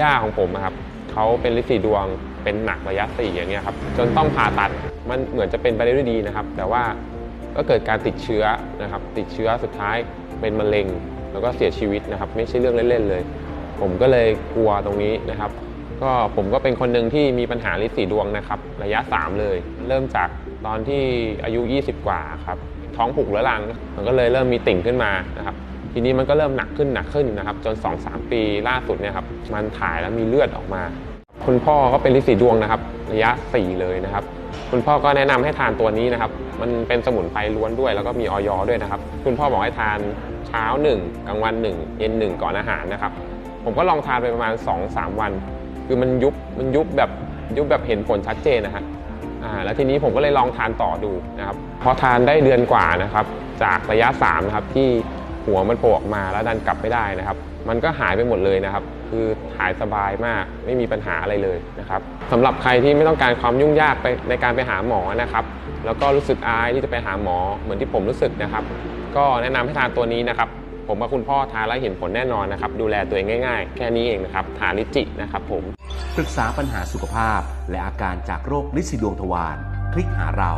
ย่าของผมอะครับเขาเป็นลินสีดวงเป็นหนักระยะสี่อย่างเงี้ยครับจนต้องผ่าตัดมันเหมือนจะเป็นไปได้ด้วยดีนะครับ แต่ว่าก็เกิดการติดเชื้อนะครับ ติดเชื้อสุดท้ายเป็นมะเร็ง แล้วก็เสียชีวิตนะครับ ไม่ใช่เรื่องเล่นๆเลย ผมก็เลยกลัวตรงนี้นะครับ ก็ผมก็เป็นคนหนึ่งที่มีปัญหาลินสีดวงนะครับ ระยะ 3 เลย เริ่มจากตอนที่อายุ 20 กว่าครับท้องผูกเรื้อรังมันก็เลยเริ่มมีติ่งขึ้นมานะครับ ทีนี้มันก็เริ่มหนักขึ้นหนักขึ้นนะครับ จน 2-3 ปีล่าสุดเนี่ยครับมันถ่ายแล้วมีเลือดออกมา คุณพ่อก็เป็นลินสีดวงนะครับ ระยะ 4 เลยนะครับ คุณพ่อก็แนะนำให้ทานตัวนี้นะครับ มันเป็นสมุนไพรล้วนด้วย แล้วก็มีออยด้วยนะครับ คุณพ่อบอกให้ทานเช้า 1 กลางวัน 1 เย็น 1 ก่อนอาหารนะครับ ผมก็ลองทานไปประมาณ 2-3 วัน คือมันยุบมันยุบแบบยุบแบบเห็นผลชัดเจนนะฮะอ่าแล้วทีนี้ผมก็เลยลองทานต่อดูนะครับพอทานได้เดือนกว่านะครับ จากระยะ3นะครับที่ หัวมันโผล่ออกมาแล้วดันกลับไม่ได้นะครับ มันก็หายไปหมดเลยนะครับ คือหายสบายมากไม่มีปัญหาอะไรเลยนะครับสำหรับใครที่ไม่ต้องการความยุ่งยากไปในการไปหาหมอนะครับ แล้วก็รู้สึกอายที่จะไปหาหมอเหมือนที่ผมรู้สึกนะครับ ก็แนะนำให้ทานตัวนี้นะครับ ผมกับคุณพ่อทานแล้วเห็นผลแน่นอนนะครับ ดูแลตัวเองง่าย ๆ แค่นี้เองนะครับทานลิจินะครับผมปรึกษาปัญหาสุขภาพ และอาการจากโรคลินสีดวงทวารคลิกหาเรา